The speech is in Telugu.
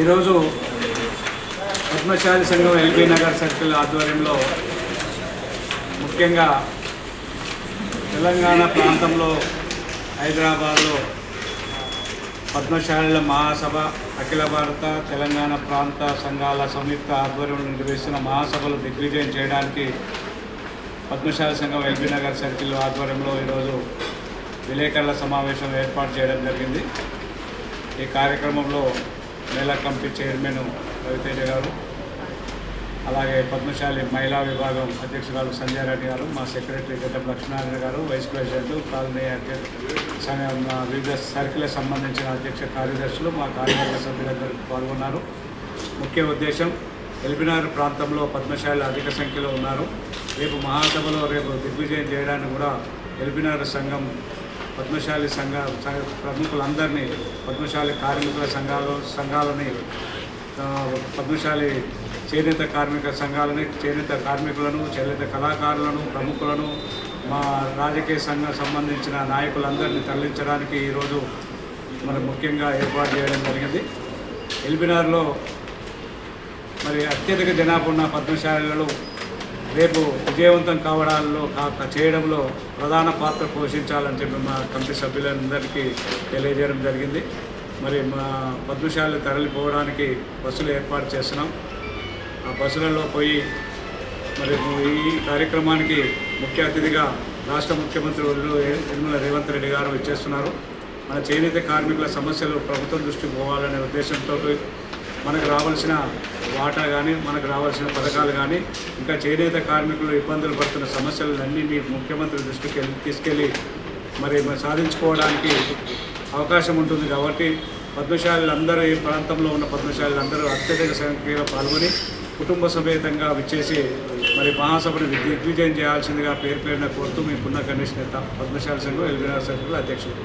ఈరోజు పద్మశాలి సంఘం ఎల్బీ నగర్ సర్కిల్ ఆధ్వర్యంలో ముఖ్యంగా తెలంగాణ ప్రాంతంలో హైదరాబాద్లో పద్మశాలల మహాసభ అఖిల భారత తెలంగాణ ప్రాంత సంఘాల సంయుక్త ఆధ్వర్యంలో నిర్వహిస్తున్న మహాసభలు దిగ్విజయం చేయడానికి పద్మశాల సంఘం ఎల్బీ నగర్ సర్కిల్ ఆధ్వర్యంలో ఈరోజు విలేకరుల సమావేశం ఏర్పాటు చేయడం జరిగింది. ఈ కార్యక్రమంలో మేళా కమిటీ చైర్మన్ రవితేజ గారు అలాగే పద్మశాలి మహిళా విభాగం అధ్యక్షురాలు సంజయ్ రెడ్డి గారు మా సెక్రటరీ గడ్డం లక్ష్మీనారాయణ గారు వైస్ ప్రెసిడెంట్ కాలనీ అధ్యక్ష వివిధ సర్కిల్కి సంబంధించిన అధ్యక్ష కార్యదర్శులు మా కార్యవర్గ సభ్యులందరూ పాల్గొన్నారు. ముఖ్య ఉద్దేశం ఎల్బినార్ ప్రాంతంలో పద్మశాలి అధిక సంఖ్యలో ఉన్నారు. రేపు మహాసభలో రేపు దిగ్విజయం చేయడానికి కూడా ఎల్బినార్ సంఘం పద్మశాలి సంఘ ప్రముఖులందరినీ పద్మశాలి కార్మికుల సంఘాలు సంఘాలని పద్మశాలి చేనేత కార్మిక సంఘాలని చేనేత కార్మికులను చేనేత కళాకారులను ప్రముఖులను మా రాజకీయ సంఘం సంబంధించిన నాయకులందరినీ తరలించడానికి ఈరోజు మరి ముఖ్యంగా ఏర్పాటు చేయడం జరిగింది. ఎల్బినార్లో మరి అత్యధిక జనాభా ఉన్న పద్మశాలలో రేపు విజయవంతం కావడంలో కా- చేయడంలో ప్రధాన పాత్ర పోషించాలని చెప్పి మా కమిటీ సభ్యులందరికీ తెలియజేయడం జరిగింది. మరి మా పద్మశాలి తరలిపోవడానికి బస్సులు ఏర్పాటు చేస్తున్నాం. ఆ బస్సులలో పోయి మరి ఈ కార్యక్రమానికి ముఖ్య అతిథిగా రాష్ట్ర ముఖ్యమంత్రి నిర్మల రేవంత్ రెడ్డి గారు ఇచ్చేస్తున్నారు మన చేనేత కార్మికుల సమస్యలు ప్రభుత్వం దృష్టికి పోవాలనే ఉద్దేశంతో మనకు రావాల్సిన వాటా కానీ మనకు రావాల్సిన పథకాలు కానీ ఇంకా చేనేత కార్మికులు ఇబ్బందులు పడుతున్న సమస్యలన్నీ ముఖ్యమంత్రి దృష్టికి తీసుకెళ్ళి మరి సాధించుకోవడానికి అవకాశం ఉంటుంది కాబట్టి పద్మశాలలందరూ ఈ ప్రాంతంలో ఉన్న పద్మశాలలందరూ అత్యధిక సంఖ్యలో పాల్గొని కుటుంబ సమేతంగా విచ్చేసి మరి మహాసభను దిగ్విజయం చేయాల్సిందిగా పేరు పేరున కోరుతూ మీ పున్న గణేష్ నేత పద్మశాల సంఘం ఎల్బీఆర్ సంఘం అధ్యక్షుడు